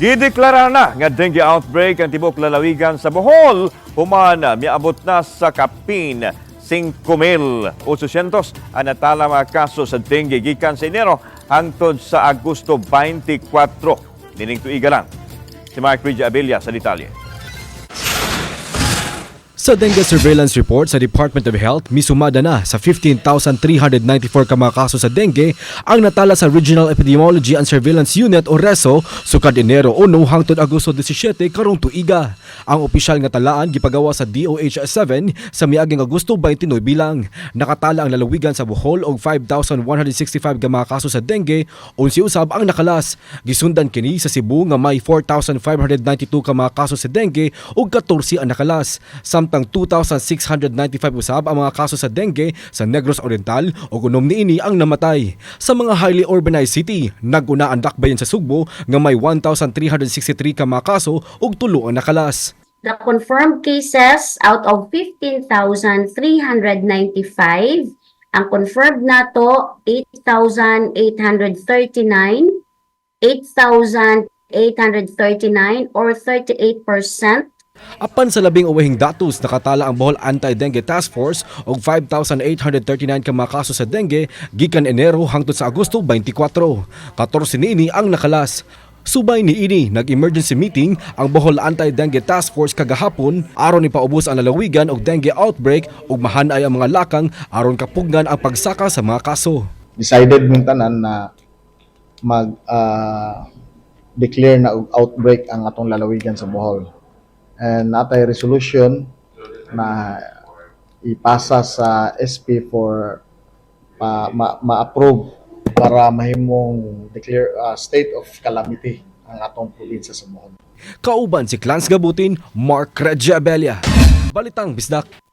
Gideklara na nga dengue outbreak ang tibok lalawigan sa Bohol. Humana, miabot na sa kapin 5,800 ang natala mga kaso sa dengue gikan sa Enero hangtod sa Agosto 24. Nining tuiga lang. Si Mark Ridge Abilia sa detalye. Sa dengue surveillance report sa Department of Health, misumada na sa 15,394 ka mga kaso sa dengue ang natala sa Regional Epidemiology and Surveillance Unit o RESO sukad Enero 1 hangtod Agosto 17 karong tuiga. Ang opisyal nga talaan gipagawa sa DOH 7 sa miaging Agosto 29 bilang. Nakatala ang lalawigan sa Bohol og 5,165 ka mga kaso sa dengue, unsi usab ang nakalas. Gisundan kini sa Cebu nga may 4,592 ka mga kaso sa dengue ug 14 ang nakalas. Samtang 2,695 usab ang mga kaso sa dengue sa Negros Oriental ug unom niini ang namatay. Sa mga highly urbanized city, naguna ang dakbayan sa Sugbo nga may 1,363 ka mga kaso ug tulo ang nakalas. The confirmed cases out of 15,395, ang confirmed nato 8,839, 8,839 or 38%. Apan sa labing uwahing datos, nakatala ang Bohol Anti-Dengue Task Force og 5,839 ka mga kaso sa dengue gikan Enero hangtod sa Agosto 24. 14 niini ang nakalas. Subay ni ini nag-emergency meeting ang Bohol Anti-Dengue Task Force kagahapon aron ipaubos ang lalawigan og dengue outbreak ug mahanay ang mga lakang aron kapugnan ang pagsaka sa mga kaso. decided min tanan na mag ah, declare na outbreak ang atong lalawigan sa Bohol. And natay resolution na ipasa sa SP for pa, ma, ma-approve para mahimong declare ah, state of calamity ang atong probinsya sa Bohol. Kauban si Clans Gabutin, Mark Regiabelia. Balitang Bisdak.